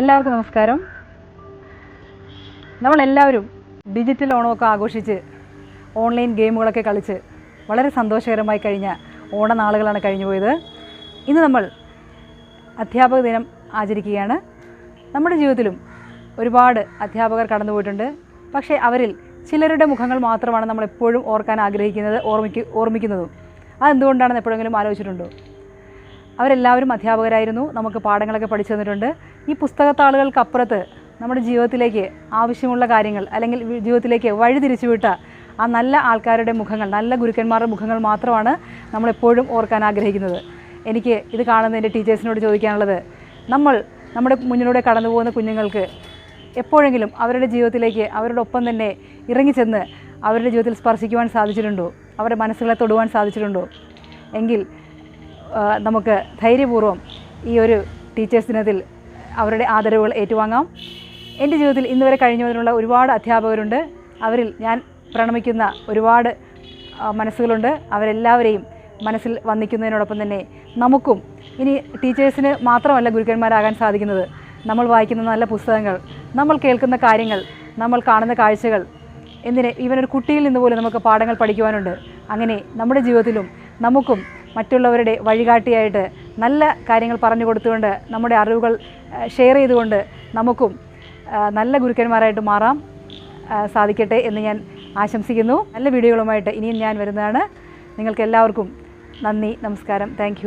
എല്ലാവർക്കും നമസ്കാരം. നമ്മളെല്ലാവരും ഡിജിറ്റൽ ഓണമൊക്കെ ആഘോഷിച്ച് ഓൺലൈൻ ഗെയിമുകളൊക്കെ കളിച്ച് വളരെ സന്തോഷകരമായി കഴിഞ്ഞ ഓണനാളുകളാണ് കഴിഞ്ഞു പോയത്. ഇന്ന് നമ്മൾ അധ്യാപക ദിനം ആചരിക്കുകയാണ്. നമ്മുടെ ജീവിതത്തിലും ഒരുപാട് അധ്യാപകർ കടന്നുപോയിട്ടുണ്ട് പക്ഷേ അവരിൽ ചിലരുടെ മുഖങ്ങൾ മാത്രമാണ് നമ്മളെപ്പോഴും ഓർക്കാൻ ആഗ്രഹിക്കുന്നത് ഓർമ്മിക്ക് ഓർമ്മിക്കുന്നതും. അതെന്തുകൊണ്ടാണെന്ന് എപ്പോഴെങ്കിലും ആലോചിച്ചിട്ടുണ്ടോ? അവരെല്ലാവരും അധ്യാപകരായിരുന്നു. നമുക്ക് പാഠങ്ങളൊക്കെ പഠിച്ചു തന്നിട്ടുണ്ട്. ഈ പുസ്തകത്താളുകൾക്കപ്പുറത്ത് നമ്മുടെ ജീവിതത്തിലേക്ക് ആവശ്യമുള്ള കാര്യങ്ങൾ അല്ലെങ്കിൽ ജീവിതത്തിലേക്ക് വഴി തിരിച്ചുവിട്ട ആ നല്ല ആൾക്കാരുടെ മുഖങ്ങൾ നല്ല ഗുരുക്കന്മാരുടെ മുഖങ്ങൾ മാത്രമാണ് നമ്മളെപ്പോഴും ഓർക്കാൻ ആഗ്രഹിക്കുന്നത്. എനിക്ക് ഇത് കാണുന്ന എന്റെ ടീച്ചേഴ്സിനോട് ചോദിക്കാനുള്ളത് നമ്മൾ നമ്മുടെ മുന്നിലൂടെ കടന്നു പോകുന്ന കുഞ്ഞുങ്ങൾക്ക് എപ്പോഴെങ്കിലും അവരുടെ ജീവിതത്തിലേക്ക് അവരുടെ ഒപ്പം തന്നെ ഇറങ്ങിച്ചെന്ന് അവരുടെ ജീവിതത്തിൽ സ്പർശിക്കുവാൻ സാധിച്ചിട്ടുണ്ടോ? അവരുടെ മനസ്സുകളെ തൊടുവാൻ സാധിച്ചിട്ടുണ്ടോ? എങ്കിൽ നമുക്ക് ധൈര്യപൂർവം ഈ ഒരു ടീച്ചേഴ്സ് ദിനത്തിൽ അവരുടെ ആദരവുകൾ ഏറ്റുവാങ്ങാം. എന്റെ ജീവിതത്തിൽ ഇന്ന് വരെ കഴിഞ്ഞതിനുള്ള ഒരുപാട് അധ്യാപകരുണ്ട്. അവരിൽ ഞാൻ പ്രണമിക്കുന്ന ഒരുപാട് മനസ്സുകളുണ്ട്. അവരെല്ലാവരെയും മനസ്സിൽ വന്നിക്കുന്നതിനോടൊപ്പം തന്നെ നമുക്കും ഇനി ടീച്ചേഴ്സിന് മാത്രമല്ല ഗുരുക്കന്മാരാകാൻ സാധിക്കുന്നത്. നമ്മൾ വായിക്കുന്ന നല്ല പുസ്തകങ്ങൾ നമ്മൾ കേൾക്കുന്ന കാര്യങ്ങൾ നമ്മൾ കാണുന്ന കാഴ്ചകൾ എന്തിന് ഇവനൊരു കുട്ടിയിൽ നിന്ന് പോലും നമുക്ക് പാഠങ്ങൾ പഠിക്കുവാനുണ്ട്. അങ്ങനെ നമ്മുടെ ജീവിതത്തിലും നമുക്കും മറ്റുള്ളവരുടെ വഴികാട്ടിയായിട്ട് നല്ല കാര്യങ്ങൾ പറഞ്ഞു കൊടുത്തുകൊണ്ട് നമ്മുടെ അറിവുകൾ ഷെയർ ചെയ്തുകൊണ്ട് നമുക്കും നല്ല ഗുരുക്കന്മാരായിട്ട് മാറാം സാധിക്കട്ടെ എന്ന് ഞാൻ ആശംസിക്കുന്നു. നല്ല വീഡിയോകളുമായിട്ട് ഇനിയും ഞാൻ വരുന്നതാണ്. നിങ്ങൾക്ക് എല്ലാവർക്കും നന്ദി നമസ്കാരം. താങ്ക്